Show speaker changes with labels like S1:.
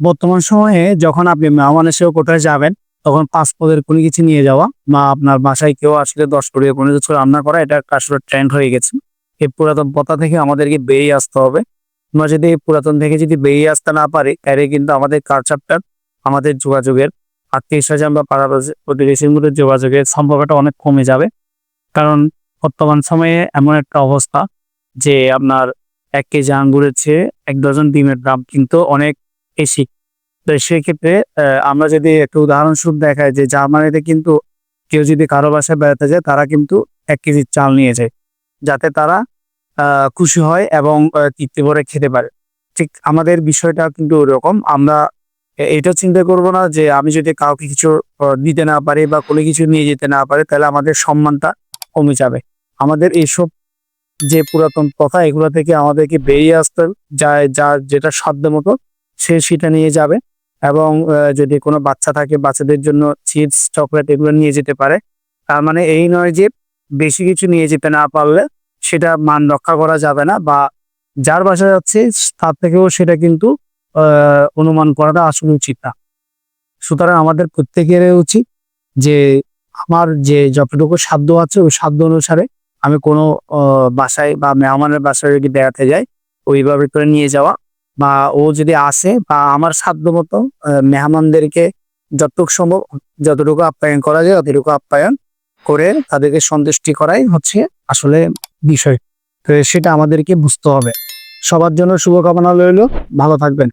S1: বর্তমান সময়ে যখন আপনি মেহমান কোথায় যাবেন, তখন পাঁচ পদের কোনো কিছু নিয়ে যাওয়া বা আপনার বাসায় কেউ আসলে দশ কোটি কোনো কিছু রান্না করা, এটা আসলে ট্রেন্ড হয়ে গেছে। এই পুরাতন পথা থেকে আমাদেরকে বেরিয়ে আসতে হবে। আমরা যদি এই পুরাতন থেকে যদি বেরিয়ে আসতে না পারি, তাহলে কিন্তু আমাদের কালচারটা আমাদের যোগাযোগের আত্মীয় স্বজন বা পাড়া প্রতিবেশীর মধ্যে যোগাযোগের সম্পর্কটা অনেক কমে যাবে। কারণ বর্তমান সময়ে এমন একটা অবস্থা যে আপনার এক কেজি আঙ্গুরের চেয়ে এক ডজন ডিমের দাম কিন্তু অনেক বেশি তো সেক্ষেত্রে আমরা যদি একটা উদাহরণস্বরূপ দেখায় যে জার্মানিতে কিন্তু কেউ যদি কারও বাসায় বেড়াতে যায়, তারা কিন্তু এক কেজি চাল নিয়ে যায়, যাতে তারা খুশি হয় এবং তৃপ্তি ভরে খেতে পারে। ঠিক আমাদের বিষয়টা কিন্তু ওরকম। আমরা এটা চিন্তা করব না যে আমি যদি কাউকে কিছু দিতে না পারি বা কোনো কিছু নিয়ে যেতে না পারি, তাহলে আমাদের সম্মানটা কমে যাবে। আমাদের এইসব যে পুরাতন কথা, এগুলো থেকে আমাদেরকে বেরিয়ে আসতে যায় যা যেটা সাধ্য মতো সে সেটা নিয়ে যাবে এবং যদি কোনো বাচ্চা থাকে বাচ্চাদের জন্য চিপস, চকলেট এগুলো নিয়ে যেতে পারে। তার মানে এই নয় যে বেশি কিছু নিয়ে যেতে না পারলে সেটা মান রক্ষা করা যাবে না বা যার বাসা যাচ্ছে তার থেকেও সেটা কিন্তু অনুমান করাটা আসলে উচিত না। সুতরাং আমাদের প্রত্যেকের উচিত যে আমার যে যতটুকু সাধ্য আছে ওই সাধ্য অনুসারে আমি কোনো বাসায় বা মেহমানের বাসায় যদি বেড়াতে যাই, ওইভাবে করে নিয়ে যাওয়া। বা ও যদি আসে বা আমার সাধ্য মতো মেহমানদেরকে যতটুকু সম্ভব, যতটুকু আপ্যায়ন করা যায়, ততটুকু আপ্যায়ন করে তাদেরকে সন্তুষ্টি করাই হচ্ছে আসলে বিষয়। তো সেটা আমাদেরকে বুঝতে হবে। সবার জন্য শুভকামনা রইল। ভালো থাকবেন।